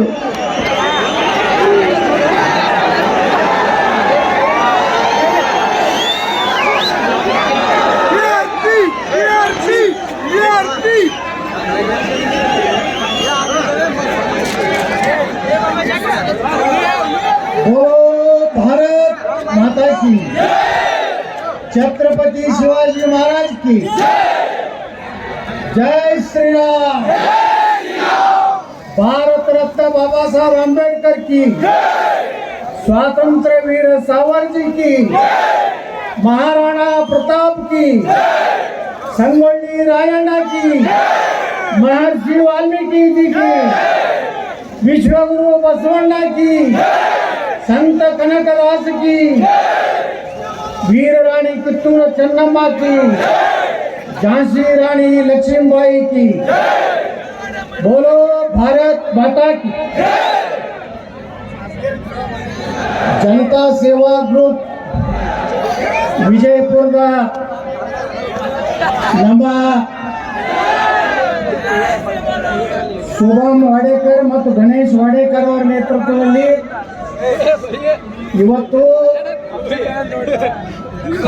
you. की स्वातंत्र वीर सावरजी की महाराणा प्रताप की संगोली रायण्णा की महर्षि वाल्मीकि जी की विश्वगुरु बसवण्णा की संत कनकदास की वीर रानी कित्तूर चन्नम्मा की झांसी रानी लक्ष्मीबाई की बोलो भारत माता की ಜನತಾ ಸೇವಾ ಗ್ರೂಪ್, ವಿಜಯಪುರದ ನಮ್ಮ ಶುಭಮ್ ವಾಡೇಕರ್ ಮತ್ತು ಗಣೇಶ್ ವಾಡೇಕರ್ ಅವರ ನೇತೃತ್ವದಲ್ಲಿ ಇವತ್ತು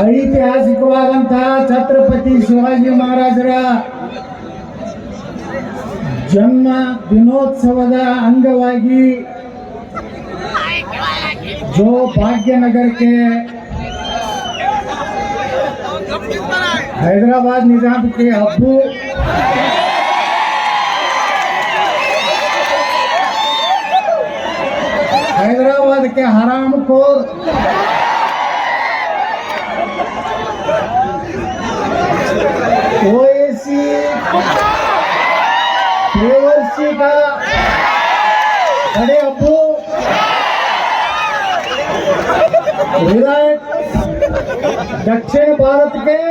ಐತಿಹಾಸಿಕವಾದಂತಹ ಛತ್ರಪತಿ ಶಿವಾಜಿ ಮಹಾರಾಜರ ಜನ್ಮ ದಿನೋತ್ಸವದ ಅಂಗವಾಗಿ जो भाग्यनगर के हैदराबाद निज़ाम के अब्बू हैदराबाद के हराम को का बड़े अब्बू विराट दक्षिण भारत के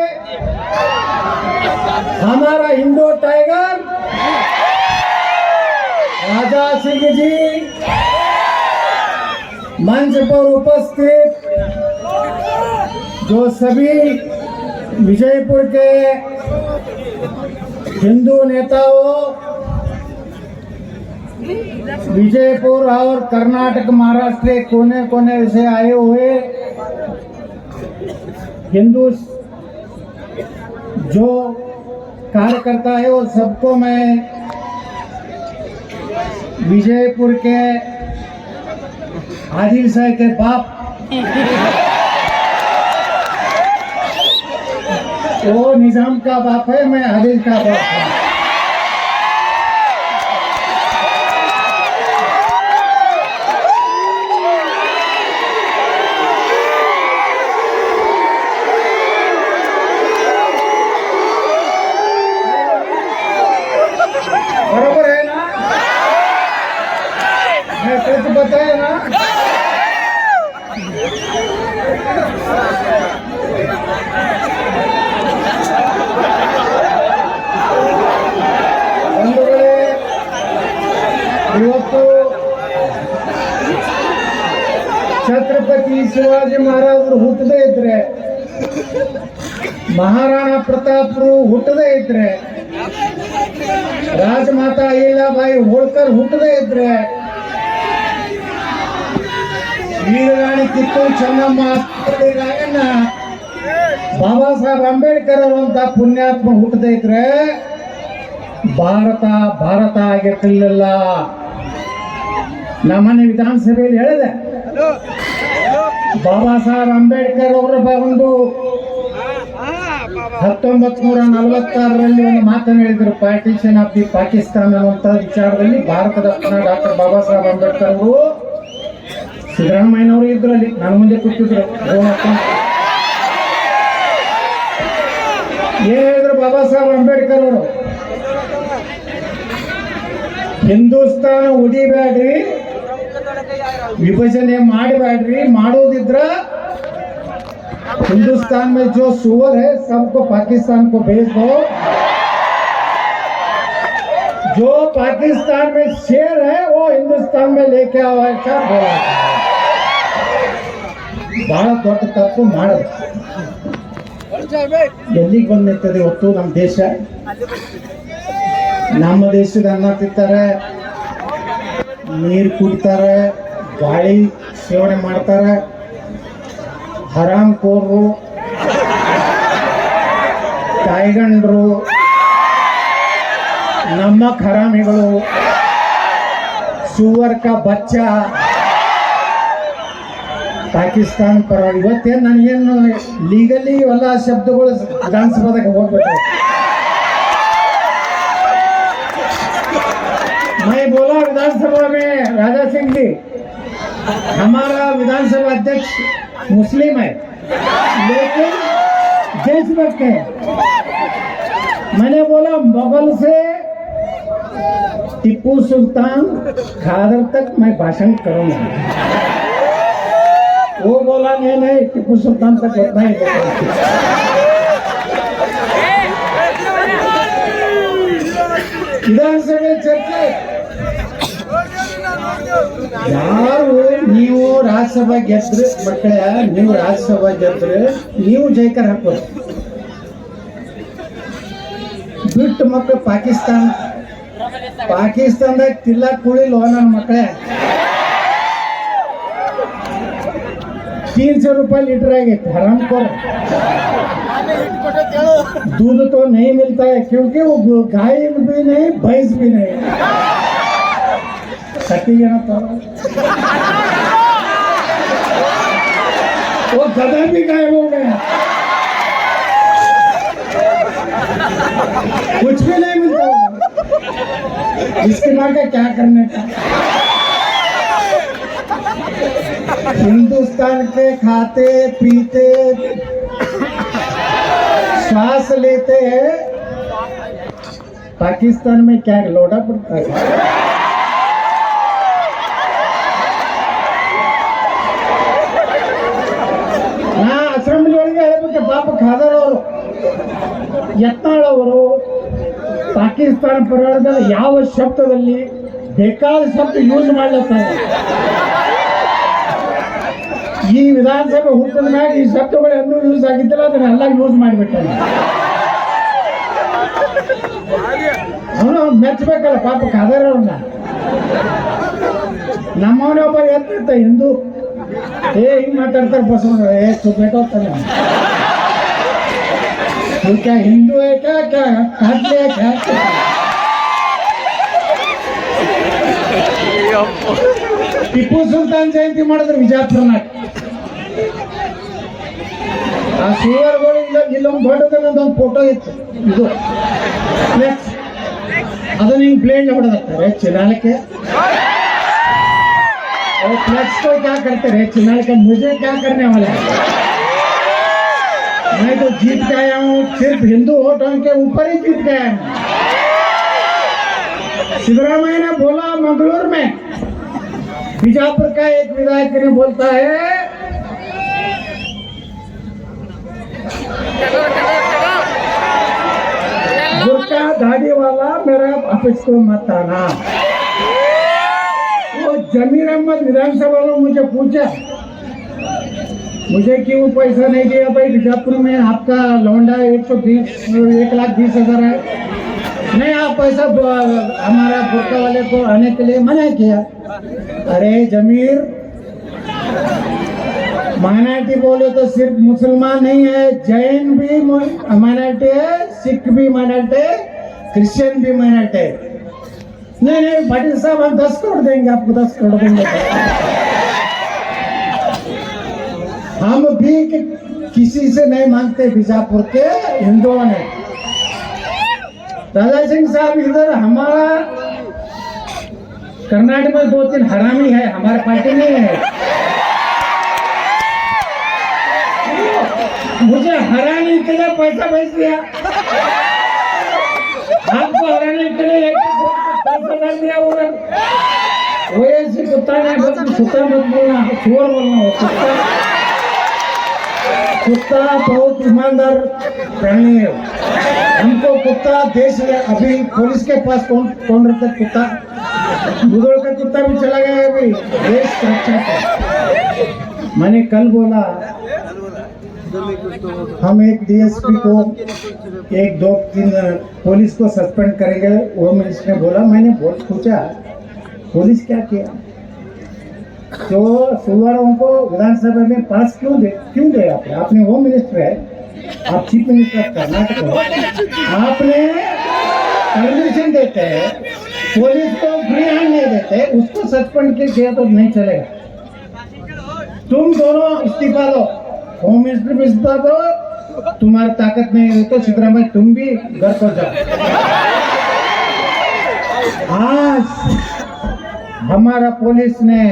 हमारा हिंदू टाइगर, राजा सिंह जी, मंच पर उपस्थित जो सभी विजयपुर के हिंदू नेताओं विजयपुर और कर्नाटक महाराष्ट्र के कोने कोने से आए हुए हिंदू जो कार्यकर्ता है वो सबको मैं विजयपुर के आदिल शाह के बाप वो निज़ाम का बाप है, मैं आदिल का बाप ಮಹಾರಾಣಾ ಪ್ರತಾಪರು ಹುಟ್ಟದೇ ಇದ್ರೆ, ರಾಜಮಾತಾ ಬಾಯಿ ಹೋಳ್ಕರ್ ಹುಟ್ಟದೇ ಇದ್ರೆ ವೀರರಾಣಿ ಕಿತ್ತೂರು ಚೆನ್ನಮ್ಮ ರಾಯಣ್ಣ, ಬಾಬಾ ಸಾಹೇಬ್ ಅಂಬೇಡ್ಕರ್ ಅವರಂತ ಪುಣ್ಯಾತ್ಮ ಹುಟ್ಟದೇ ಇದ್ರೆ, ಭಾರತ ಭಾರತ ಆಗಿರ್ತಿರ್ಲಿಲ್ಲ. ನಮ್ಮನೆ ವಿಧಾನಸಭೆಯಲ್ಲಿ ಹೇಳಿದೆ. ಬಾಬಾ ಸಾಹೇಬ್ ಅಂಬೇಡ್ಕರ್ ಅವರ ಒಂದು ಹತ್ತೊಂಬತ್ ನೂರ ನಲವತ್ತಾರರಲ್ಲಿ ಒಂದು ಮಾತನ್ನು ಹೇಳಿದ್ರು. ಪಾರ್ಟಿಷನ್ ಆಫ್ ದಿ ಪಾಕಿಸ್ತಾನ ಅನ್ನುವಂಥ ವಿಚಾರದಲ್ಲಿ ಭಾರತದ ಡಾಕ್ಟರ್ ಬಾಬಾ ಸಾಹೇಬ್ ಅಂಬೇಡ್ಕರ್ ಅವರು ಸಿದ್ದರಾಮಯ್ಯನವರು ಇದ್ರಲ್ಲಿ. ನನ್ನ ಮುಂದೆ ಕೂತಿದ್ರು. ಏನ್ ಹೇಳಿದ್ರು ಬಾಬಾ ಸಾಹೇಬ್ ಅಂಬೇಡ್ಕರ್ ಅವರು? ಹಿಂದೂಸ್ತಾನ ಉಡಿಬ್ಯಾಡ್ರಿ ವಿಭಜನೆ ಮಾಡಬೇಡ್ರಿ ಮಾಡೋದಿದ್ರ हिंदुस्तान में जो सुअर है सबको पाकिस्तान को भेज दो जो पाकिस्तान में शेर है वो हिंदुस्तान में लेके आओ ऐसा बोला ಬಹಳ ದೊಡ್ಡ ತಪ್ಪು ಮಾಡಿದ್ರು ಎಲ್ಲಿಗೆ ಬಂದು ನಿಂತದೆ ಇವತ್ತು ನಮ್ಮ ದೇಶ ನಮ್ಮ ದೇಶದ ಅನ್ನ ತಿಂತಾರೆ ನೀರು ಕುಡಿತಾರೆ, ಗಾಳಿ ಸೇವನೆ ಮಾಡ್ತಾರೆ. ಹರಾಮ್ ಕೋರು ತಾಯ್ಗಂಡ್ರು, ನಮ್ಮ ಖರಾಮಿಗಳು, ಸುವರ್ಕ ಬಚ್ಚ, ಪಾಕಿಸ್ತಾನ ಪರ. ಇವತ್ತೇನು ನನಗೇನು ಲೀಗಲಿ ಎಲ್ಲ ಶಬ್ದಗಳು ವಿಧಾನಸಭಾದಾಗ ಹೋಗ್ಬೇಕು ಮೈ विधानसभा में राजा सिंह जी हमारा विधानसभा अध्यक्ष मुस्लिम है लेकिन देशभक्त है। मैंने बोला मुगल से टिप्पू सुल्तान खादर तक मैं भाषण करूंगा। वो बोला नहीं नहीं टिप्पू सुल्तान तक होता ही विधानसभेत चर्चेत ಯಾರು ನೀವು ರಾಜ್ಯಸಭಾ ಗೆದ್ರೆ ಮಕ್ಕಳ ನೀವು ರಾಜ್ಯಸಭಾ ಗೆದ್ರೆ ನೀವು ಜೈಕರ್ ಹಾಕೋದು ಬಿಟ್ಟು ಮಕ್ಕಳು ಪಾಕಿಸ್ತಾನ ಪಾಕಿಸ್ತಾನದಾಗ ತಿಲ್ಲಕ್ ಕುಳಿಲ್ವ ನನ್ನ ಮಕ್ಕಳೇ तीन सौ रुपये लीटर है हराम को दूध तो नहीं मिलता है क्योंकि वो गाय भी नहीं भैंस भी नहीं कुछ भी नहीं मिलता। इसके का क्या करने का? हिंदुस्तान के खाते, पीते, श्वास लेते हैं। पाकिस्तान में क्या लौटा पड़ता है? ಯತ್ನಾಳ್ ಅವರು ಪಾಕಿಸ್ತಾನ ಪರವಾದ ಯಾವ ಶಬ್ದದಲ್ಲಿ ಬೇಕಾದ ಶಬ್ದ ಯೂಸ್ ಮಾಡ್ಲತ್ತಾರೆ ಈ ವಿಧಾನಸಭೆ ಹುಟ್ಟಿದ ಮ್ಯಾಗ ಈ ಶಬ್ದಗಳು ಎಂದೂ ಯೂಸ್ ಆಗಿದ್ದಿಲ್ಲ ಅದನ್ನೆಲ್ಲ ಯೂಸ್ ಮಾಡಿಬಿಟ್ಟಾನೆ. ಅವನು ಮೆಚ್ಚಬೇಕಲ್ಲ ಪಾಪ ಕಾದರ ನಮ್ಮವನೇ ಒಬ್ಬ ಎತ್ತ ಹಿಂದೂ. ಏ, ಹಿಂಗ್ ಮಾತಾಡ್ತಾರೆ ಬಸವಣ್ಣ. ಏ ಸುಬೇಟ ಅದಕ್ಕೆ ಹಿಂದೂ ಏಕಾಕ ಕಡ್ಲೆ ಟಿಪ್ಪು ಸುಲ್ತಾನ್ ಜಯಂತಿ ಮಾಡಿದ್ರೆ ವಿಜಯಪುರನಾಗ ಆ ಸೀವರ್ಗಳಿಂದ ಇಲ್ಲೊಂದು ದೊಡ್ಡದನ್ನೊಂದೊಂದು ಫೋಟೋ ಇತ್ತು. ಇದು. ಅದು ಹಿಂಗೆ ಪ್ಲೇನ್ ಹೊಡೆದಾಕ್ತಾರೆ ಚಿನ್ನಾಳಕ್ಕೆ ಫ್ಲೆಕ್ಸ್ ಯಾಕೆ ಕಟ್ತಾರೆ? ಚಿನ್ನಾಳಕ್ಕೆ ಮುಜೆ ಯಾಕೆ ಕರ್ನೆ ಅವಲ್ಲ मैं तो जीत गया हूँ, सिर्फ़ हिंदू वोटों के ऊपर ही जीत गया हूँ। सिद्धरामैया ने बोला, मंगलोर में। बीजापुर का एक विधायक ने बोलता है दाढ़ी वाला मेरा ऑफ़िस को मत आना। वो जमीर अहमद विधानसभा में मुझे पूछा मुझे क्यों पैसा नहीं दिया भाई? बीजापुर में आपका लौंडा एक सौ बीस, एक लाख बीस हज़ार है। नहीं, आप पैसा हमारा गुटका वाले को आने के लिए मना किया। अरे जमीर, माइनॉरिटी बोले तो सिर्फ़ मुसलमान नहीं है, जैन भी माइनॉरिटी है, सिख भी माइनॉरिटी है, क्रिश्चियन भी माइनॉरिटी है। नहीं नहीं पाटिल साहब, हम दस करोड़ देंगे, आपको दस करोड़ देंगे। हम भी कि- किसी से नहीं मांगते बीजापुर के हिंदुओं ने। राजा सिंह साहब, इधर हमारा कर्नाटक में दो तीन हरामी है, हमारे पार्टी नहीं है मुझे हराने के लिए पैसा भेज दिया। आपको हराने के लिए एक पैसा डाल दिया उधर। वो ऐसे कुत्ता नहीं कुत्ता मत बोलना चोर बोलना हो कुत्ता। कुत्ता बहुत ईमानदार प्राणी है। हमको कुत्ता देश में अभी पुलिस के पास कौन कौन रहता है कुत्ता? बुज़ुर्ग का कुत्ता भी चला गया है अभी, देश सुरक्षा का मैंने कल बोला, हम एक डीएसपी को एक दो तीन पुलिस को सस्पेंड करेंगे, वो मिनिस्टर ने बोला, मैंने बहुत पूछा पुलिस क्या किया? जो सुवरों को विधानसभा में पास क्यों दे क्यों दे आपने आपने होम मिनिस्टर है, आप चीफ मिनिस्टर ऑफ़ कर्नाटक हो। आपने परमिशन देते हैं पुलिस को फ्री हैंड नहीं देते, उसको सस्पेंड किया तो नहीं चलेगा। तुम दोनों इस्तीफा दो होम मिनिस्टर भी इस्तीफा दो, तुम्हारी ताकत नहीं है तो सिद्धरामैया तुम भी घर पर जाओ। आज हमारा पुलिस ने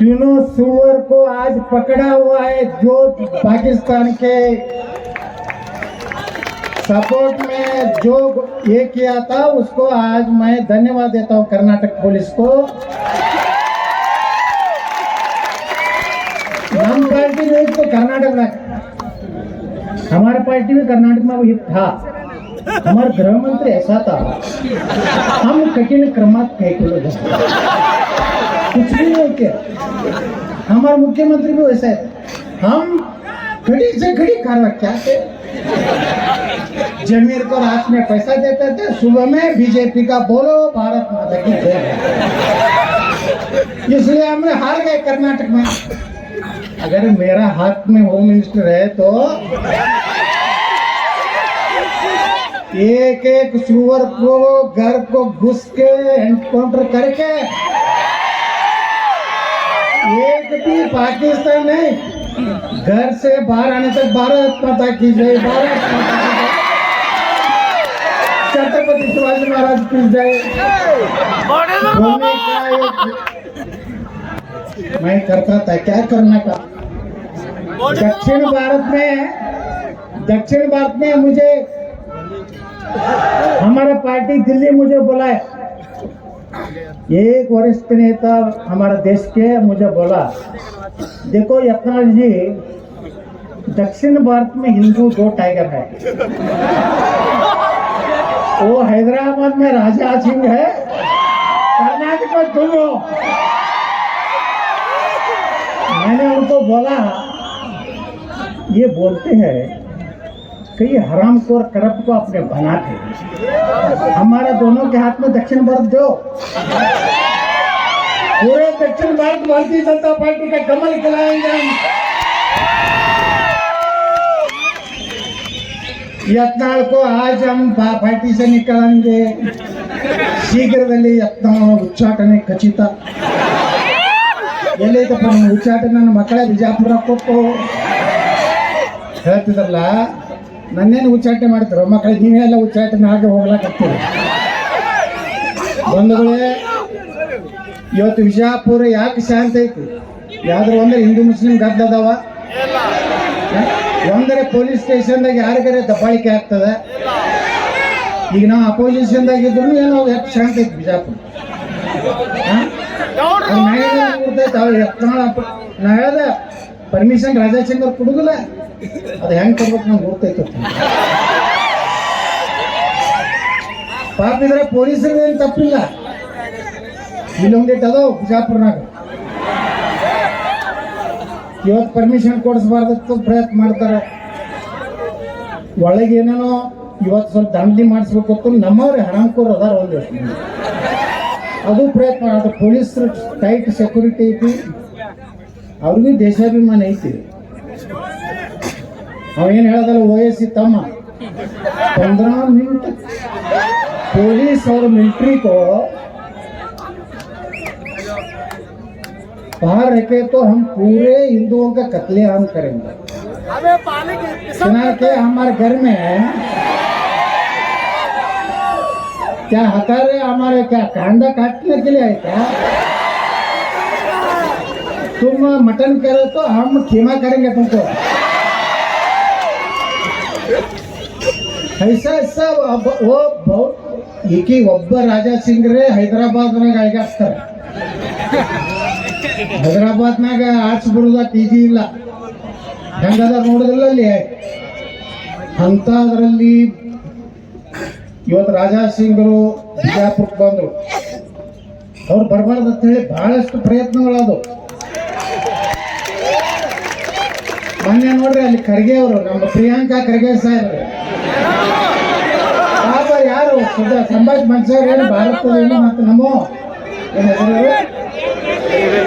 तीनों सुअर को आज पकड़ा हुआ है जो पाकिस्तान के सपोर्ट में जो ये किया था, उसको आज मैं धन्यवाद देता हूँ कर्नाटक पुलिस को। हम पार्टी में तो कर्नाटक में हमारा पार्टी में कर्नाटक में भी था। हमारा गृह मंत्री ऐसा था। हम कठिन क्रमात फेंकलो कुछ नहीं नहीं क्या। हमारे मुख्यमंत्री भी वैसे हम खड़ी से खड़ी कार्रवाई क्या थे? जमीर को रात में पैसा देते थे, सुबह में बीजेपी का बोलो, भारत माता की जय। इसलिए हमने हार गए कर्नाटक में। अगर मेरा हाथ में होम मिनिस्टर है तो एक एक सुअर को घर को घुस के एनकाउंटर करके एक भी पाकिस्तान नहीं। घर से बाहर आने तक भारत माता की जय, भारत छत्रपति शिवाजी महाराज की जय। मैं करता था, क्या करना का दक्षिण भारत में दक्षिण भारत में मुझे, हमारा पार्टी दिल्ली मुझे बुलाए एक वरिष्ठ नेता हमारा देश के मुझे बोला, देखो यत्नाल जी दक्षिण भारत में हिंदू दो टाइगर है। वो हैदराबाद में राजा सिंह है, कर्नाटक में तुम हो। मैंने उनको बोला, ये बोलते हैं कई हराम और करप्ट को अपने बनाते हमारा दोनों के हाथ में दक्षिण भारत दो पूरे दक्षिण भारत भारतीय जनता पार्टी का कमल खिलाएंगे हम यत्नाल को आज हम पा- पार्टी से निकालेंगे ಶೀಘ್ರದಲ್ಲಿ ಯತ್ನ ಉಚ್ಚಾಟನೆ ಖಚಿತ ಎಲ್ಲೈತಪ್ಪ ನಿಮ್ಮ ಉಚ್ಚಾಟನೆ ನನ್ನ ಮಕ್ಕಳ ಬಿಜಾಪುರ ಕೊಟ್ಟು ಹೇಳ್ತಿದ್ರಲ್ಲ ನನ್ನೇನು ಉಚ್ಚಾಟನೆ ಮಾಡ್ತಿರೋ ಮಕ್ಕಳಿಗೆ ಎಲ್ಲ ಉಚ್ಚಾಟನೆ ಹಾಗೆ ಹೋಗ್ಲಾಕತ್ತೀರಿ. ಬಂಧುಗಳೇ, ಇವತ್ತು ವಿಜಯಪುರ ಯಾಕೆ ಶಾಂತ ಐತಿ? ಯಾವ್ದ್ರ ಒಂದ್ರೆ ಹಿಂದೂ ಮುಸ್ಲಿಂ ಗದ್ದ ಅದಾವ? ಒಂದರೆ ಪೊಲೀಸ್ ಸ್ಟೇಷನ್ದಾಗ ಯಾರಿಗಾರೆ ದಬ್ಬಾಳಿಕೆ ಆಗ್ತದೆ? ಈಗ ನಾವು ಅಪೋಸಿಷನ್ದಾಗ ಇದ್ರು ಏನೋ ಯಾಕೆ ಶಾಂತ ಐತಿ ಬಿಜಾಪುರ ನಾ ಹೇಳ್ದೆ ಪರ್ಮಿಷನ್ ರಾಜಾಶಂಕರ್ ಕೊಡುದಿಲ್ಲ. ಅದು ಹೆಂಗೆ ಕೊಡ್ಬೇಕು ನಂಗೆ ಗೊತ್ತೈತೆ ಪಾಪ ಇದ್ರೆ ಏನು ತಪ್ಪಿಲ್ಲ. ಇಲ್ಲೊಂದಿಟ್ಟು ಅದಾವ ಬಿಜಾಪುರ್ನಾಗ. ಇವತ್ತು ಪರ್ಮಿಷನ್ ಕೊಡಿಸ್ಬಾರ್ದತ್ತು, ಪ್ರಯತ್ನ ಮಾಡ್ತಾರೆ. ಒಳಗೆ ಏನೇನೋ ಇವತ್ತು ಸ್ವಲ್ಪ ದಂಧಿ ಮಾಡಿಸ್ಬೇಕು ನಮ್ಮವ್ರೆ ಹಣಂಕೋರು ಅದಾರ ಒಂದು ಅದು ಪ್ರಯತ್ನ, ಅದು ಪೊಲೀಸರು ಟೈಟ್ ಸೆಕ್ಯೂರಿಟಿ ಐತಿ. ಅವ್ರಿಗೂ ದೇಶಾಭಿಮಾನ ಐತಿ. ಅವೇನು ಹೇಳ್ದಲ್ಲ ವಯಸ್ಸಿ ತಮ್ಮ पंद्रह मिनट पुलिस और मिलिट्री को बाहर रखे तो हम पूरे हिंदुओं का कत्लेआम करेंगे हमें पानी की सुना के हमारे घर में क्या हथारे हमारे क्या कांदा काटने के लिए आए क्या तुम मटन करे तो हम खीमा करेंगे तुमको ಐಸಾ ಐಸಾ ಒಬ್ಬ ಓ ಬೌ ಈಕಿ ಒಬ್ಬ ರಾಜಾ ಸಿಂಗ್ರೆ ಹೈದರಾಬಾದ್ನಾಗ ಅಳಗಾಡ್ಸ್ತಾರೆ ಹೈದರಾಬಾದ್ನಾಗ ಆಚ್ ಈಜಿ ಟೀಜಿ ಇಲ್ಲ. ಹೆಂಗದ ನೋಡಿದ್ರಲ್ಲ ಅಲ್ಲಿ. ಅಂಥದ್ರಲ್ಲಿ ಇವತ್ತು ರಾಜಾ ಸಿಂಗ್ರು ಬಿಜಾಪುರಕ್ಕೆ ಬಂದರು. ಅವ್ರು ಬರಬಾರ್ದು ಅಂತ ಹೇಳಿ ಬಹಳಷ್ಟು ಪ್ರಯತ್ನಗಳದು ಮೊನ್ನೆ ನೋಡ್ರಿ ಅಲ್ಲಿ ಖರ್ಗೆ ಅವರು, ನಮ್ಮ ಪ್ರಿಯಾಂಕಾ ಖರ್ಗೆ ಸಾಹೇಬ್ರು. ಪಾಪ ಯಾರು? ಸಂಭಾಷ್ ಮನ್ಸರ್ ಏನು ಭಾರತದ ಏನು ಮತ್ತು ನಮ್ಮ ಏನ್ ಹೆಸರು?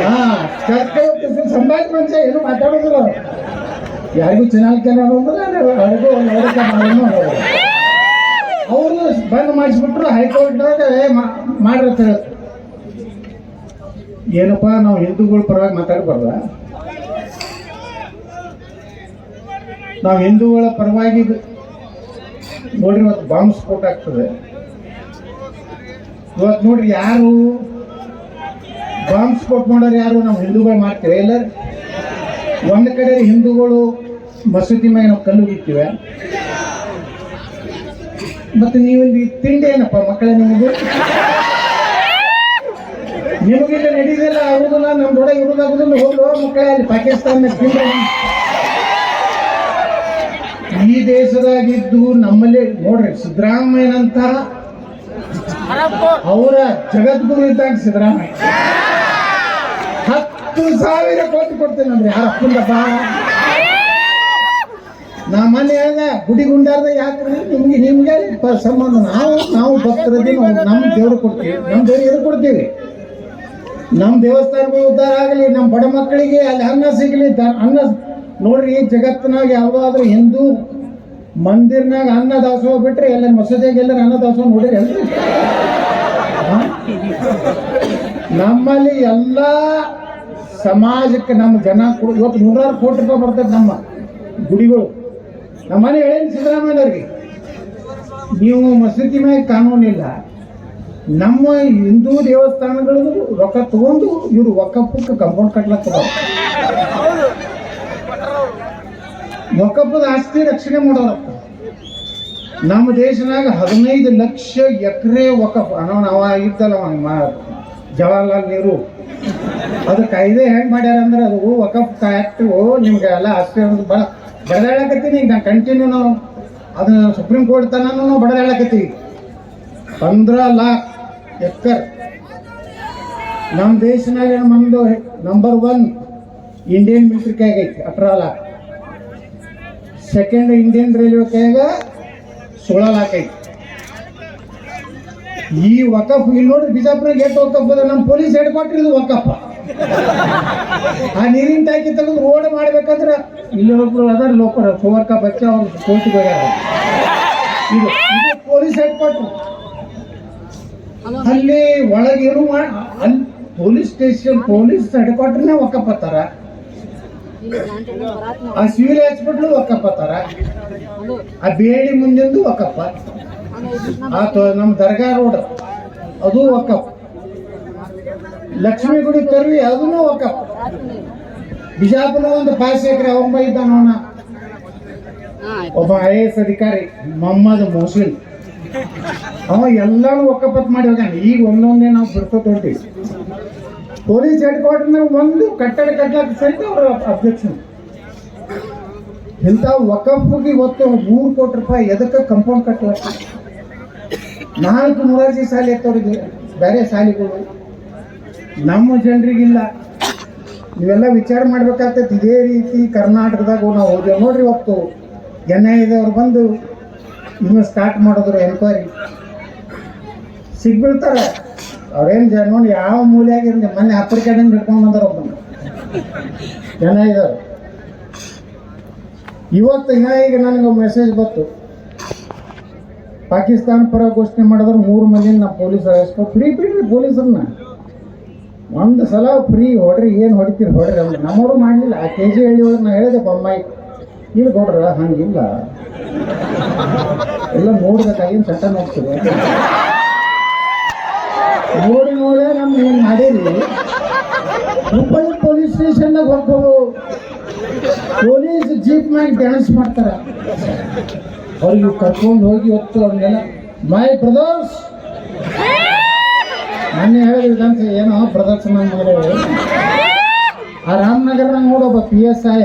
ಹಾ ಚಕ್ರವರ್ತಿ ಸಂಭಾಜ್ ಮನುಷ್ಯ ಏನು ಮಾತಾಡೋದಿಲ್ಲ ಅವ್ರು. ಯಾರಿಗೂ ಚೆನ್ನಾಗಿ ಅಂದ್ರೆ ಅವ್ರಿಗೂ ಮಾಡೋನು ಅವರು ಬಂದ್ ಮಾಡಿಸ್ಬಿಟ್ರು ಹೈಕೋರ್ಟ್ನಾಗ ಮಾಡಿರ್ತಾರೆ ಏನಪ್ಪ ನಾವು ಹಿಂದೂಗಳ ಪರವಾಗಿ ಮಾತಾಡಬಾರ್ದ? ನಾವು ಹಿಂದೂಗಳ ಪರವಾಗಿ ನೋಡ್ರಿ ಇವತ್ತು ಬಾಂಬ್ ಸ್ಫೋಟ ಆಗ್ತದೆ. ಇವತ್ತು ನೋಡ್ರಿ ಯಾರು ಬಾಂಬ್ ಸ್ಫೋಟ ಮಾಡೋರು ಯಾರು? ನಾವು ಹಿಂದೂಗಳು ಮಾಡ್ತೇವೆ. ಇಲ್ಲ ಒಂದು ಕಡೆ ಹಿಂದೂಗಳು ಮಸೂದಿ ಮೇಲೆ ನಾವು ಕಲ್ಲು ಬಿಡ್ತೀವಿ ಮತ್ತೆ ನೀವು ತಿಂಡಿ ಏನಪ್ಪ ಮಕ್ಕಳೇ ನಿಮಗೆ? ನಿಮಗಿಲ್ಲ ನಡೀದಿಲ್ಲ ಆಗುದಿಲ್ಲ ನಮ್ಮ ದೊಡ್ಡ ಇರುದಾಗುದಿಲ್ಲ. ಹೋಗ್ಲು ಮಕ್ಕಳೇ, ಅಲ್ಲಿ ಪಾಕಿಸ್ತಾನ ತಿಂದ್ರೆ ಈ ದೇಶದಾಗಿದ್ದು ನಮ್ಮಲ್ಲಿ ನೋಡ್ರಿ ಸಿದ್ದರಾಮಯ್ಯನಂತ ಅವರ ಜಗದ್ಗುರು ಇದ್ದಾಗ ಸಿದ್ದರಾಮಯ್ಯ. ಹತ್ತು ಸಾವಿರ ಕೋಟಿ ಕೊಡ್ತೇನೆ ಅಂದ್ರೆ ಯಾರ ಅಪ್ಪಂದ ನಾ ಮನೆ ಹೇಳ್ದೆ ಗುಡಿ ಗುಂಡಾರ್ದ ಯಾಕ್ರಿ ನಿಮ್ಗೆ ನಿಮ್ಗೆ ಸಂಬಂಧ ನಾವು ನಾವು ಭಕ್ತರದ್ದು ನಮ್ಮ ದೇವ್ರು ಕೊಡ್ತೀವಿ. ನಮ್ಮ ದೇವ್ರಿಗೆ ಎದು ಕೊಡ್ತೀವಿ? ನಮ್ಮ ದೇವಸ್ಥಾನಗಳು ಉದ್ಧಾರ ಆಗಲಿ ನಮ್ಮ ಬಡ ಮಕ್ಕಳಿಗೆ ಅಲ್ಲಿ ಅನ್ನ ಸಿಗಲಿ ಅನ್ನ ನೋಡ್ರಿ ಜಗತ್ತಿನಾಗ ಯಾವುದಾದ್ರೂ ಹಿಂದೂ ಮಂದಿರ್ನಾಗ ಅನ್ನ ದಾಸೋಹ ಬಿಟ್ರೆ ಎಲ್ಲ ಮಸೀದಿಯಾಗ ಎಲ್ಲರ ಅನ್ನ ದಾಸೋಹ ನೋಡಿರಿ ಎಲ್ರಿ ನಮ್ಮಲ್ಲಿ ಎಲ್ಲ ಸಮಾಜಕ್ಕೆ ನಮ್ಮ ಜನ ಇವತ್ತು ನೂರಾರು ಕೋಟಿ ರೂಪಾಯಿ ಬರ್ತದೆ ನಮ್ಮ ಗುಡಿಗಳು. ನಮ್ಮನೆ ಹೇಳೇನು ಸಿದ್ದರಾಮಯ್ಯವ್ರಿಗೆ ನೀವು ಮಸೀದಿ ಮೇಲೆ ಕಾನೂನಿಲ್ಲ. ನಮ್ಮ ಹಿಂದೂ ದೇವಸ್ಥಾನಗಳಿಗೂ ರೊಕ್ಕ ತಗೊಂಡು ಇವರು ಒಕ್ಕಪ್ಪಕ್ಕೆ ಕಂಪೌಂಡ್ ಕಟ್ಲತ್ತದ ಒಕ್ಕಪ್ಪದ ಆಸ್ತಿ ರಕ್ಷಣೆ ಮಾಡೋರಪ್ಪ ನಮ್ಮ ದೇಶನಾಗ ಹದಿನೈದು ಲಕ್ಷ ಎಕರೆ ಒಕ್ಕಪ್ಪ ಅನ್ನೋನ್ ಅವ ಇದ್ದಲ್ಲ ಮ- ಜವಾಹರ್ಲಾಲ್ ನೆಹರು. ಅದು ಕಾಯ್ದೆ ಹೆಂಗ್ ಮಾಡ್ಯಾರ ಅಂದ್ರೆ ಅದು ವಕಫ್ ಆಕ್ಟ್ ನಿಮ್ಗೆ ಎಲ್ಲ ಆಸ್ತಿ ಅನ್ನೋದು ಬಡ ಬಡದಾಡಕತ್ತೀನಿ ಈಗ ನಾನು ಕಂಟಿನ್ಯೂ ನಾವು ಅದನ್ನ ಸುಪ್ರೀಂ ಕೋರ್ಟ್ ತನೂ ನಾವು ಪಂದ್ರ ಲಾಕ್ ಎಕರ್. ನಮ್ಮ ದೇಶನಾಗ ನಮ್ಮದು ನಂಬರ್ ಒನ್ ಇಂಡಿಯನ್ ಮಿಲಿಟರಿ ಕೈಗೆ ಐತಿ ಅಠರ ಲಾಕ್ ಸೆಕೆಂಡ್ ಇಂಡಿಯನ್ ರೈಲ್ವೆ ಕೈಗ ಸೋಳ ಲಾಕ್ ಐತಿ. ಈ ವಕಫ್ ಇಲ್ಲಿ ನೋಡ್ರಿ ಬಿಜಾಪುರ ಗೇಟ್ ವಕಫ್ ಅದ? ನಮ್ಮ ಪೊಲೀಸ್ ಹೆಡ್ ಕ್ವಾರ್ಟರ್ ಇದು ವಕಫ್. ಆ ನೀರಿನ ಟ್ಯಾಂಕಿ ತೆಗೆದು ರೋಡ್ ಮಾಡ್ಬೇಕಂದ್ರೆ ಇಲ್ಲಿ ಒಬ್ರು ಅದಾರ ಲೋಕರ್ ಸುವರ್ಕ ಬಚ್ಚ ಅವ್ರು ಕೋರ್ಟಿಗೆ ಇದು ಪೊಲೀಸ್ ಹೆಡ್ ಕ್ವಾರ್ಟರ್ ಅಲ್ಲಿ ಒಳಗೇನು ಮಾ ಅಲ್ಲಿ ಪೊಲೀಸ್ ಸ್ಟೇಷನ್, ಪೊಲೀಸ್ ಹೆಡ್ ಕ್ವಾರ್ಟರ್ನೇ ವಕಫ್ ಹತ್ತಾರ. ಆ ಸೀರೆ ಹಚ್ಬಿಟ್ಲು ಒಕ್ಕಪ್ಪ ತರ. ಆ ಬೇಡಿ ಮುಂದಿಂದು ಒಕ್ಕಪ್ಪ ಆ ತ- ನಮ್ಮ ದರ್ಗಾ ರೋಡ್ ಅದು ಒಕ್ಕಪ್ಪ ಲಕ್ಷ್ಮೀ ಗುಡಿ ತರ್ವಿ ಅದನ್ನು ಒಕ್ಕಪ್ಪ ಬಿಜಾಪುರ ಒಂದು ಪಾಸ್ ಎಕರೆ ಒಬ್ಬ ಇದ್ದಾನ ಅವನ. ಒಬ್ಬ ಐ ಎಸ್ ಅಧಿಕಾರಿ ಮೊಹಮ್ಮದ್ ಮೊಹಸಿನ್. ಅವ ಎಲ್ಲಾನು ಒಕ್ಕಪತ್ ಮಾಡಿ ಹೋಗ್ಯಾನ. ಈಗ ಒಂದೊಂದೇ ನಾವು ಬಿಡ್ಕೊತ ಹೊಂಟೀವಿ. ಪೊಲೀಸ್ ಹೆಡ್ ಕ್ವಾರ್ಟರ್ನಾಗ ಒಂದು ಕಟ್ಟಡ ಕಟ್ಟಲಕ್ಕ ಸಹಿತ ಅವರ ಅಬ್ಜೆಕ್ಷನ್ ಇಂಥ ವಕಫ್ಗೆ ಇವತ್ತು ಮೂರು ಕೋಟಿ ರೂಪಾಯಿ ಎದಕ್ಕೆ ಕಂಪೌಂಡ್ ಕಟ್ಟಲು ನಾಲ್ಕು ಮುರಾಜಿ ಶಾಲೆ ಎತ್ತವ್ರಿಗೆ ಬೇರೆ ಶಾಲೆಗಳು. ನಮ್ಮ ಜನರಿಗಿಲ್ಲ. ಇವೆಲ್ಲ ವಿಚಾರ ಮಾಡ್ಬೇಕಾಗ್ತೈತಿ. ಇದೇ ರೀತಿ ಕರ್ನಾಟಕದಾಗ ನಾವು ಹೋದೇವೆ ನೋಡ್ರಿ ಇವತ್ತು ಎನ್ ಐ ಎದವ್ರು ಬಂದು ಇನ್ನು ಸ್ಟಾರ್ಟ್ ಮಾಡಿದ್ರು ಎನ್ಕ್ವೈರಿ ಸಿಗ್ಬೀಳ್ತಾರೆ ಅವ್ರೇನು ಜನ ನೋಡಿ ಯಾವ ಮೂಲೆಯಾಗಿರಲಿ ಮೊನ್ನೆ ಅಪ್ಪರ ಕಡೆಯಿಂದ ಹಿಡ್ಕೊಂಡು ಬಂದಾರ ಒಬ್ಬ ಜನ ಇದ್ದಾರೆ ಇವತ್ತು ಇನ್ನ ಈಗ ನನಗೆ ಮೆಸೇಜ್ ಬಂತು. ಪಾಕಿಸ್ತಾನ ಪರ ಘೋಷಣೆ ಮಾಡಿದ್ರೆ ಮೂರು ಮಂದಿ ನಮ್ಮ ಪೊಲೀಸ್ ಅರೆಸ್ಟ್ ಫ್ರೀ ಬಿಡ್ರಿ ಪೊಲೀಸರನ್ನ. ಒಂದು ಸಲ ಫ್ರೀ ಹೊಡ್ರಿ, ಏನು ಹೊಡಿತೀರಿ, ಹೊಡ್ರಿ ಅಂದ್ರೆ. ನಮ್ಮವರು ಮಾಡಲಿಲ್ಲ. ಆ ಕೆ ಜಿ ಹೇಳಿವಾಗ ನಾ ಹೇಳಿದೆ, ಬೊಮ್ಮಾಯಿ, ಇಲ್ಲಿ ಕೊಡ್ರ, ಹಂಗಿಲ್ಲ. ಎಲ್ಲ ನೋಡ್ಬೇಕಾಗಿ ಚಟ ನೋಡ್ತೀವಿ ನೋಡಿ ನೋಡೇ ನಮ್ಗೆ ಏನು ಮಾಡೀರಿ? ಹುಬ್ಬಳ್ಳಿ ಪೊಲೀಸ್ ಸ್ಟೇಷನ್ದಾಗ ಹೋಗ್ಬೋದು. ಪೊಲೀಸ್ ಜೀಪ್ ಮ್ಯಾಗ ಡ್ಯಾನ್ಸ್ ಮಾಡ್ತಾರ. ಅವ್ರಿಗೆ ಕರ್ಕೊಂಡು ಹೋಗಿ ಹೊತ್ತು ಅವ್ರನ್ನೆಲ್ಲ ಮೈ ಬ್ರದರ್ಸ್ ಮೊನ್ನೆ ಹೇಳಿದಂತ ಏನೋ ಪ್ರದರ್ಶನ ಮಾಡೋದು ಆ ರಾಮನಗರ ನೋಡೊಬ್ಬ ಪಿ ಎಸ್ ಐ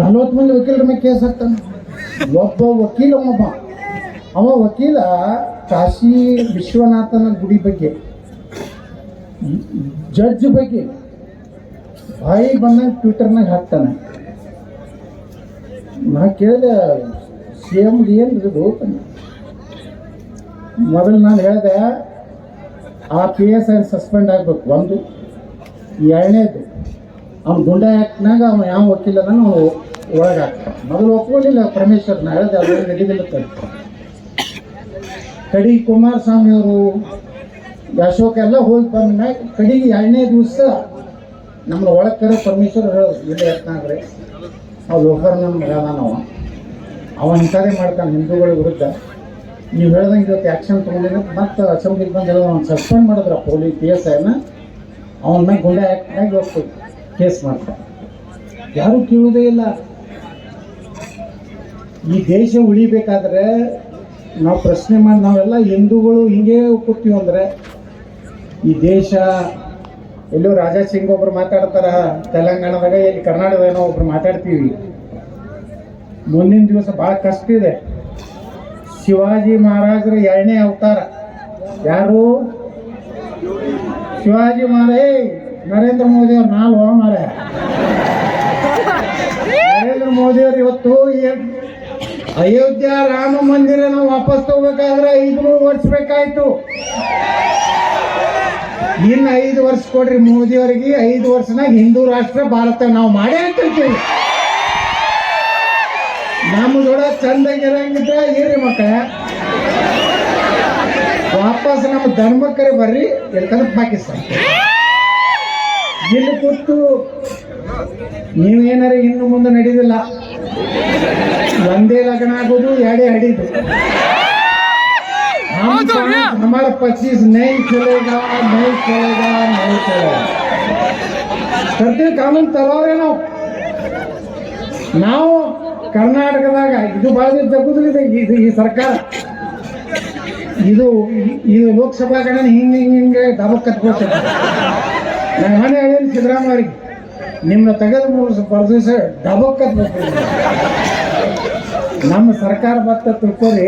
ನಲ್ವತ್ತು ಮಂದಿ ವಕೀಲರ ಮೇಲೆ ಕೇಸ್ ಹಾಕ್ತಾನೆ. ಒಬ್ಬ ವಕೀಲ ಒಬ್ಬ ಅವ ವಕೀಲ ಕಾಶಿ ವಿಶ್ವನಾಥನ ಗುಡಿ ಬಗ್ಗೆ, ಜಡ್ಜ್ ಬಗ್ಗೆ ಬಾಯಿ ಬಂದಂಗೆ ಟ್ವಿಟರ್ನಾಗ ಹಾಕ್ತಾನೆ. ನಾ ಕೇಳಿದೆ, ಸಿ ಎಂ ಏನು ಇದು? ಮೊದಲು ನಾನು ಹೇಳಿದೆ, ಆ ಪಿ ಎಸ್ ಐ ಸಸ್ಪೆಂಡ್ ಆಗ್ಬೇಕು, ಒಂದು. ಎರಡನೇದು ಅವ್ನು ಗುಂಡ ಆ್ಯಕ್ಟ್ನಾಗ ಅವ್ನು ಯಾವ ವಕೀಲ ಅದನ್ನು ಒಳಗೆ ಹಾಕ್ತಾನೆ ಮೊದಲು ಪರಮೇಶ್ವರ್ನ ನಾ ಹೇಳಿದೆ, ಅದು ನಡೀದಿಲ್ಲ ಕಡೆ ಕಡಿ ಕುಮಾರಸ್ವಾಮಿ ಅವರು ಅಶೋಕೆಲ್ಲ ಎಲ್ಲ ಹೋಗಿ ಬಂದ ಮ್ಯಾಗ ಕಡಿಗೆ ಎರಡನೇ ದಿವಸ ನಮ್ಮ ಒಳಕರ ಕರೆ ಪರಮೇಶ್ವರ್ ಹೇಳೋದು ಯತ್ನಾಗ್ರೆ ಅವ್ರು ಲೋಕರ್ನ ಮಗ ಅವ. ಅವ ಇಂಥದೇ ಮಾಡ್ತಾನೆ ಹಿಂದೂಗಳ ವಿರುದ್ಧ. ನೀವು ಹೇಳ್ದಂಗೆ ಇವತ್ತು ಆ್ಯಕ್ಷನ್ ತೊಗೊಂಡಿನ ಮತ್ತು ಅಸೆಂಬ್ಲಿಗೆ ಬಂದೆಲ್ಲ ಅವ್ನು ಸಸ್ಪೆಂಡ್ ಮಾಡಿದ್ರ ಪೊಲೀಸ್ ಪಿ ಎಸ್ ಐನ ಅವನ ಮೇಲೆ ಗುಂಡೆ ಆ್ಯಕ್ಟಾಗಿ ಇವತ್ತು ಕೇಸ್ ಮಾಡ್ತಾರೆ ಯಾರೂ ಕೇಳುವುದೇ ಇಲ್ಲ. ಈ ದೇಶ ಉಳಿಬೇಕಾದ್ರೆ ನಾವು ಪ್ರಶ್ನೆ ಮಾಡಿ ನಾವೆಲ್ಲ ಹಿಂದೂಗಳು ಹಿಂಗೆ ಕೂತೀವಿ ಅಂದರೆ ಈ ದೇಶ, ಎಲ್ಲೋ ರಾಜಾ ಸಿಂಗ್ ಒಬ್ರು ಮಾತಾಡ್ತಾರ, ತೆಲಂಗಾಣದಾಗ ಇಲ್ಲಿ ಏನೋ ಒಬ್ರು ಮಾತಾಡ್ತೀವಿ. ಮುಂದಿನ ದಿವಸ ಭಾಳ ಕಷ್ಟ ಇದೆ. ಶಿವಾಜಿ ಮಹಾರಾಜರ ಎರಡನೇ ಅವತಾರ. ಯಾರು? ಶಿವಾಜಿ ಮಹಾರಾಜ್ ನರೇಂದ್ರ ಮೋದಿ ಅವ್ರು ನಾಲ್ವ ಮಾರ ನರೇಂದ್ರ ಮೋದಿ ಅವ್ರು ಇವತ್ತು ಏನ್- ಅಯೋಧ್ಯ ರಾಮ ಮಂದಿರ ನಾವು ವಾಪಸ್ ತಗೋಬೇಕಾದ್ರೆ ಐದು ವರ್ಷ ಬೇಕಾಯ್ತು. ಇನ್ನು ಐದು ವರ್ಷ ಕೊಡ್ರಿ ಮೋದಿ ಅವರಿಗೆ, ಐದು ವರ್ಷನಾಗ ಹಿಂದೂ ರಾಷ್ಟ್ರ ಭಾರತ ನಾವು ಮಾಡೇ ಅಂತಿರ್ತೀವಿ ನಮ್ಮ ಚಂದಾಗಿ ಇರಂಗಿದ್ರ ಇರ್ರಿ ಮಕ್ಕಳ. ವಾಪಸ್ ನಮ್ಮ ಧರ್ಮಕ್ಕರೆ ಬರ್ರಿ ಎಲ್ಕಂದ್ರೆ ಪಾಕಿಸ್ತಾನ ಇಲ್ಲಿ ಕೂತು ನೀವೇನಾರ ಇನ್ನು ಮುಂದೆ ನಡೆದಿಲ್ಲ ಒಂದೇ ಲಗ್ನ ಆಗೋದು ಎರಡೇ ಹಡಿದು हम पाँच हमारा पच्चीस नहीं चलेगा नहीं चलेगा नहीं चलेगा करते ಕಾನೂನು ತರೋರೆ ನಾವು ನಾವು ಕರ್ನಾಟಕದಾಗ ಇದು ಭಾಳ ಜಗುದಿಲ್ಲ ಇದು ಈ ಸರ್ಕಾರ ಇದು ಇದು ಲೋಕಸಭಾ ಕಡೆ ಹಿಂಗೆ ಹಿಂಗೆ ಹಿಂಗೆ ದಬಕ್ ಕತ್ಕೊಳ್ತೈತೆ ನಾನು ಮನೆ ಹೇಳೇನು ಸಿದ್ದರಾಮಯ್ಯರಿಗೆ ನಿಮ್ಮನ್ನ ತೆಗೆದು ಮೂರು ಪ್ರದೇಶ ಡಬಕ್ಕ ನಮ್ಮ ಸರ್ಕಾರ ಬತ್ತ ತಿಳ್ಕೊರಿ,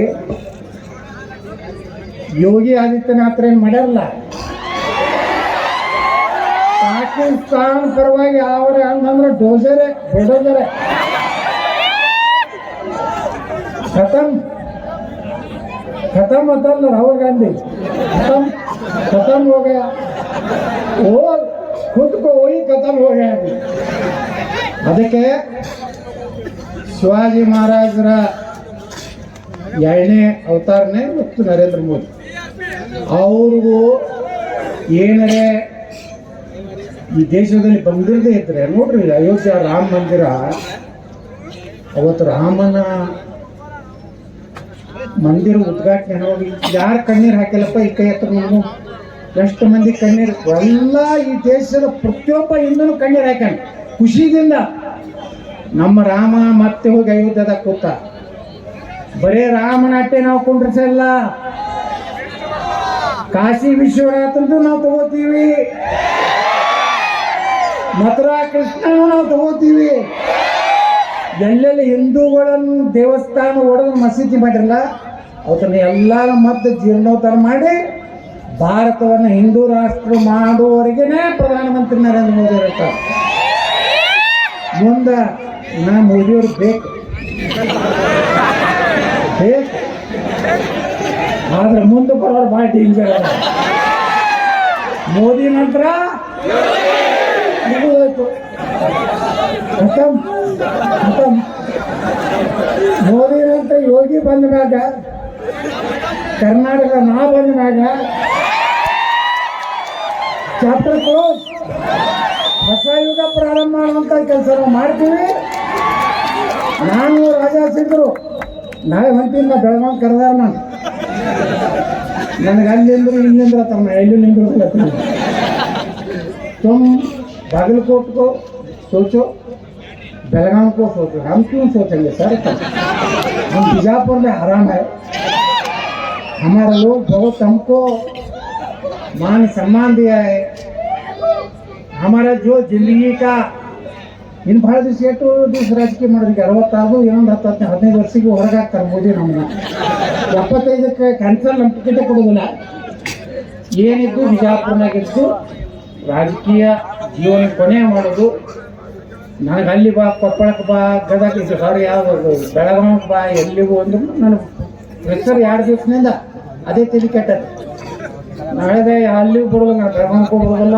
ಯೋಗಿ ಆದಿತ್ಯನಾಥ್ ಏನು ಮಾಡ್ಯಾರಲ್ಲ? ಪಾಕಿಸ್ತಾನ ಪರವಾಗಿ ಅವರೇ ಅಂತಂದ್ರೆ ಡೋಜರೆ, ಬೆಡೋಜರೇ. ಖತಮ್ ಖತಮ್ ಅಂತಲ್ಲ ರಾಹುಲ್ ಗಾಂಧಿ. ಖತಮ್ ಖತಮ್ ಹೋಗ್ಯ. ಓ ಕುತ್ಕೋ ಹೋಗಿ ಕತ್ತಲ್ ಹೋಗ್ಯಾರ. ಅದಕ್ಕೆ ಶಿವಾಜಿ ಮಹಾರಾಜರ ಎರಡನೇ ಅವತಾರನೇ ಮತ್ತು ನರೇಂದ್ರ ಮೋದಿ. ಅವ್ರಿಗೂ ಏನರೇ ಈ ದೇಶದಲ್ಲಿ ಬಂದಿರದೇ ಇದ್ರೆ, ನೋಡ್ರಿ ಅಯೋಧ್ಯೆ ರಾಮ ಮಂದಿರ, ಅವತ್ತು ರಾಮನ ಮಂದಿರ ಉದ್ಘಾಟನೆ ನೋಡಿ ಯಾರು ಕಣ್ಣೀರು ಹಾಕಿಲ್ಲಪ್ಪ ಈ ಕೈ ಹತ್ರ ಎಷ್ಟು ಮಂದಿ ಕಣ್ಣೀರು ಎಲ್ಲ ಈ ದೇಶದ ಪ್ರತಿಯೊಬ್ಬ ಹಿಂದೂ ಕಣ್ಣೀರು ಹಾಕ್ಯಾನ. ಖುಷಿದಿಂದ ನಮ್ಮ ರಾಮ ಮತ್ತೆ ಹೋಗಿ ಅಯೋಧ್ಯದ ಕೂತ. ಬರೇ ರಾಮನಾಟ್ಯ ನಾವು ಕುಂಡ್ರಿಸಲ್ಲ. ಕಾಶಿ ವಿಶ್ವನಾಥಂದು ನಾವು ತಗೋತೀವಿ. ಮಥುರಾ ಕೃಷ್ಣನು ನಾವು ತಗೋತೀವಿ. ಎಲ್ಲೆಲ್ಲಿ ಹಿಂದೂಗಳನ್ನು ದೇವಸ್ಥಾನ ಒಡೆದು ಮಸೀದಿ ಮಾಡಿರಲ್ಲ ಅವತ್ತನ್ನ ಎಲ್ಲ ಮತ್ತೆ ಜೀರ್ಣೋದ್ಧಾರ ಮಾಡಿ ಭಾರತವನ್ನು ಹಿಂದೂ ರಾಷ್ಟ್ರ ಮಾಡುವವರೆಗೇನೆ ಪ್ರಧಾನಮಂತ್ರಿ ನರೇಂದ್ರ ಮೋದಿ ಇರ್ತಾರೆ. ಮುಂದೆ ನಾ ಮೋದಿಯವ್ರು ಬೇಕು. ಬೇಕು. ಆದ್ರೆ ಮುಂದೆ ಬರೋರು ಭಾಳ ಡೇಂಜರ್ ಮೋದಿ ನಂತರ ಮೋದಿ ನಂತರ ಯೋಗಿ ಬಂದ ಮ್ಯಾಗ ಕರ್ನಾಟಕ ನಾ ಬಂದ ಮ್ಯಾಗ ಚಾಪ್ಟರ್ ಕ್ಲೋಸ್ ಹೊಸ ಯುಗ ಪ್ರಾರಂಭ ಮಾಡುವಂತ ಕೆಲಸ ನಾವು ಮಾಡ್ತೀವಿ ನಾನು ರಾಜಾ ಸಿಂಗರು ನಾಳೆ ಹೊಂಟಿನ ಬೆಳಗಾವ್ ಕರೆದಾರ ನಾನು ನನಗೆ ಅಲ್ಲಿಂದ್ರು ಇಲ್ಲಿಂದ್ರ ತಮ್ಮ ಎಲ್ಲಿ ನಿಂದ್ರು तुम बागलकोट को सोचो बेलगाम को सोचो हम क्यों सोचेंगे सर हम बीजापुर में हराम है हमारे लोग बहुत हमको मान सम्मान दिया है हमारा जो जिंदगी का ಇನ್ನು ಭಾಳ ದಿವಸ ಎಷ್ಟು ದಿವಸ ರಾಜಕೀಯ ಮಾಡೋದಕ್ಕೆ ಅರವತ್ತಾರು ಇನ್ನೊಂದು ಹತ್ತು ಹತ್ತು ಹದಿನೈದು ವರ್ಷಕ್ಕೆ ಹೊರಗೆ ಹಾಕ್ತಾರೆ ಮೋದಿ ನಮ್ಮನ್ನ ಎಪ್ಪತ್ತೈದಕ್ಕೆ ಕ್ಯಾನ್ಸಲ್ ನಮ್ಮ ಟಿಕೆಟ್ ಕೊಡೋದಿಲ್ಲ ಏನಿದ್ದು ಬಿಜಾಪುರ್ನಾಗಿದ್ದು ರಾಜಕೀಯ ಜೀವನ ಕೊನೆ ಮಾಡೋದು ನನಗೆ ಅಲ್ಲಿ ಬಾ ಕೊಪ್ಪಳಕ್ಕೆ ಬಾ ಗದಗ ಸಾರಿ ಯಾವುದು ಬೆಳಗಾವಿಗೆ ಬಾ ಎಲ್ಲಿಗೂ ಅಂದ್ರು ನನಗೆ ಪ್ರೆಷರ್ ಎರಡು ದಿವಸದಿಂದ ಅದೇ ತಲೆ ಕೆಟ್ಟದ್ದು ನಾಳೆ ಅಲ್ಲಿ ಬಿಡುದಿಲ್ಲ ಡ್ರಮಕ್ಕೆ ಬಿಡುದಿಲ್ಲ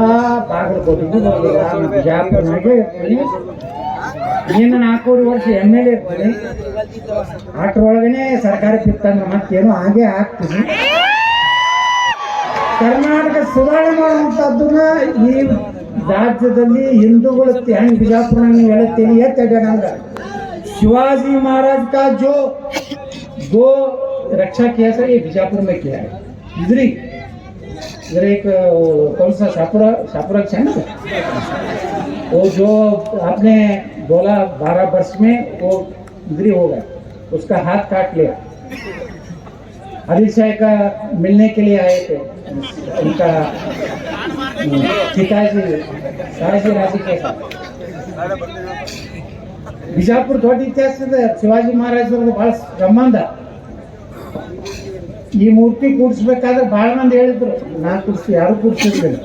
ಬಾಗಲಕೋಟೆಗೂ ಬರೋದಿಲ್ಲ ನಾನು ಬಿಜಾಪುರನಾಗೆ ಇರ್ತೀನಿ ಇನ್ನು ನಾಲ್ಕೂವರೆ ವರ್ಷ ಎಮ್ ಎಲ್ ಎ ಇರ್ತೀನಿ ಅಷ್ಟರೊಳಗನೆ ಸರ್ಕಾರ ಕಿತ್ತಂದ್ರೆ ಮತ್ತೇನು ಹಾಗೆ ಆಗ್ತೀನಿ ಕರ್ನಾಟಕ ಸುಧಾರಣೆ ಮಾಡುವಂಥದ್ದನ್ನ ಈ ರಾಜ್ಯದಲ್ಲಿ ಹಿಂದೂಗಳು ಹೆಂಗ್ ಬಿಜಾಪುರ ನೀವೆಲ್ಲ ತಿಳಿ ಎತ್ತಂಗ शिवाजी महाराज का जो गो रक्षा किया सर ये बीजापुर में किया है इधर ही इधर एक अ, कौन सा शापुरा शापुरा है ना सर? वो जो आपने बोला बारह वर्ष में वो इधर ही होगा उसका हाथ काट लिया आदिल शाह का मिलने के लिए आए थे उनका पिताजी शाहजी राजी के साथ ಬಿಜಾಪುರ ದೊಡ್ಡ ಇತಿಹಾಸದ ಶಿವಾಜಿ ಮಹಾರಾಜರದು ಬಹಳ ಸಂಬಂಧ ಈ ಮೂರ್ತಿ ಕೂಡಿಸ್ಬೇಕಾದ್ರೆ ಬಹಳ ಮಂದಿ ಹೇಳಿದ್ರು ನಾ ಕೂಡಿಸಿ ಯಾರು ಕೂಡಿಸಿರ್ಲಿಲ್ಲ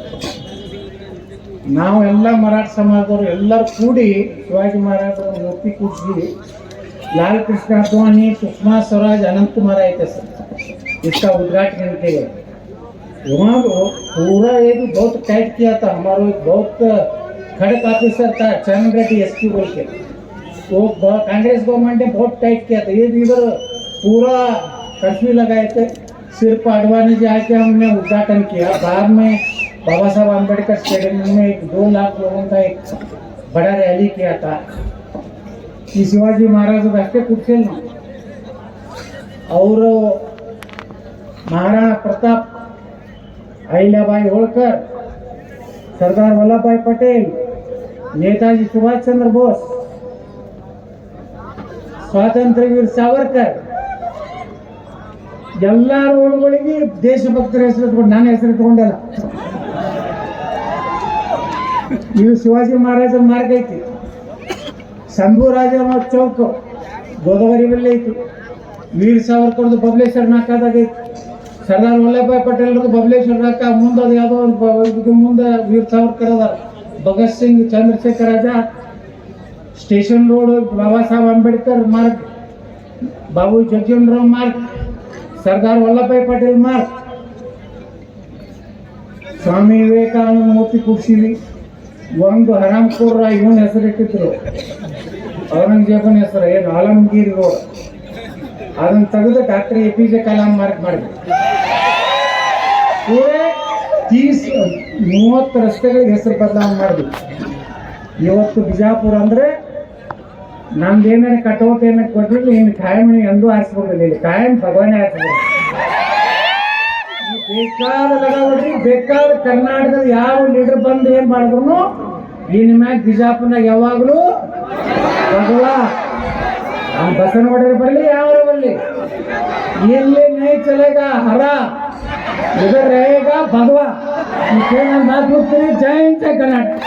ನಾವು ಎಲ್ಲ ಮರಾಠ ಸಮಾಜದವರು ಎಲ್ಲರೂ ಕೂಡಿ ಶಿವಾಜಿ ಮಹಾರಾಜರ ಮೂರ್ತಿ ಕೂಡಿಸಿ लाल कृष्ण अडवाणी सुषमा स्वराज अनंत कुमार आए थे सर इसका उद्घाटन के लिए वहाँ वो पूरा एक बहुत टाइट किया था हमारा एक बहुत खड़क ऑफिसर था चरण रेड्डी एस पी बोल के वो ब- कांग्रेस गवर्नमेंट ने बहुत टाइट किया था ये इधर पूरा कश्मीर लगाए थे सिर्फ अडवाणी जाके हमने उद्घाटन किया बाद में बाबा साहब अम्बेडकर स्टेडियम में एक दो लाख लोगों का एक बड़ा रैली किया था कि शिवाजी महाराज बैठ कुछ खेलना और महाराणा प्रताप अहिल्याबाई होळकर सरदार वल्लभभाई पटेल नेताजी सुभाष चंद्र बोस स्वातंत्र्यवीर सावरकर ಎಲ್ಲ ರೋಡ್ಗಳಿಗೆ ದೇಶಭಕ್ತರ ಹೆಸರು ಇಟ್ಕೊಂಡು ನಾನು ಹೆಸರು ಇಟ್ಕೊಂಡಲ್ಲ. ಇದು ಶಿವಾಜಿ ಮಹಾರಾಜರ ಮಾರ್ಗ ಐತಿ. ಶಂಭುರಾಜ ಚೌಕ್, ಗೋದಾವರಿ ಬಲ್ಲಿ ಐತಿ. ವೀರ್ ಸಾವರ್ಕರ್ದು ಬಬಲೇಶ್ವರ ನಾಕಾದಾಗ ಐತಿ. ಸರ್ದಾರ್ ವಲ್ಲಭಾಯ್ ಪಟೇಲ್ರದ್ದು ಬಬಲೇಶ್ವರ ನಾಕ ಮುಂದೆ ಅದು ಯಾವುದೋ ಒಂದು ಮುಂದೆ ವೀರ್ ಸಾವರ್ಕರ್ ಅದ. Bhagat Singh, Chandrashekhar Azad station road, Baba Saheb Ambedkar Marg, Babu Jagjivanrao Marg. Sardar Vallabhbhai Patel mark. Swami Vivekananda ಮೂರ್ತಿ ಕೂಡ್ಸಿವಿ ಒಂದು ಹರಾಮ್ಪುರ ಇವನ್ ಹೆಸರಿಟ್ಟಿದ್ರು. ಔರಂಗಜೇಬನ ಹೆಸರು, ಏನು ಆಲಮಗೀರ್ ರೋಡ್ ಅದನ್ನ ತೆಗೆದು doctor A P J Kalam Marg ಮಾಡಿದ್ರು. ತೀಸ್ ಮೂವತ್ತು ರಸ್ತೆಗಳಿಗೆ ಹೆಸರು ಬದಲಾವಣೆ ಮಾಡಿದ್ವಿ ಇವತ್ತು ಬಿಜಾಪುರ ಅಂದ್ರೆ ನಮ್ದು ಏನಾರ ಕಟೌಟ್ ಏನಾರ ಕೊಟ್ಟಿರ್ಲಿ ಖಾಯಂ ಕಾಯಂ ಎಂದೂ ಆರಿಸ್ಬೋದಿಲ್ಲ ಇಲ್ಲಿ ಖಾಯಂ ಭಗವಾನೇ ಆರಿಸ್ಬೋದು ಬೇಕಾದ ಬೇಕಾದ ಕರ್ನಾಟಕದ ಯಾವ ಲೀಡರ್ ಬಂದು ಏನ್ ಮಾಡಿದ್ರು ಇನ್ ಮ್ಯಾಗ ಬಿಜಾಪುರ್ನಾಗ ಯಾವಾಗಲೂ ಭಗವ ಆ ಬಸನಗೌಡರು ಬರಲಿ ಯಾವ ಬರಲಿ. ಎಲ್ಲಿ ನೈ ಚಲೇಗ ಹರ ಇದ್ರ ರೇಗ ಭಗವ. ನಾನು ಜೈ ಕರ್ನಾಟಕ.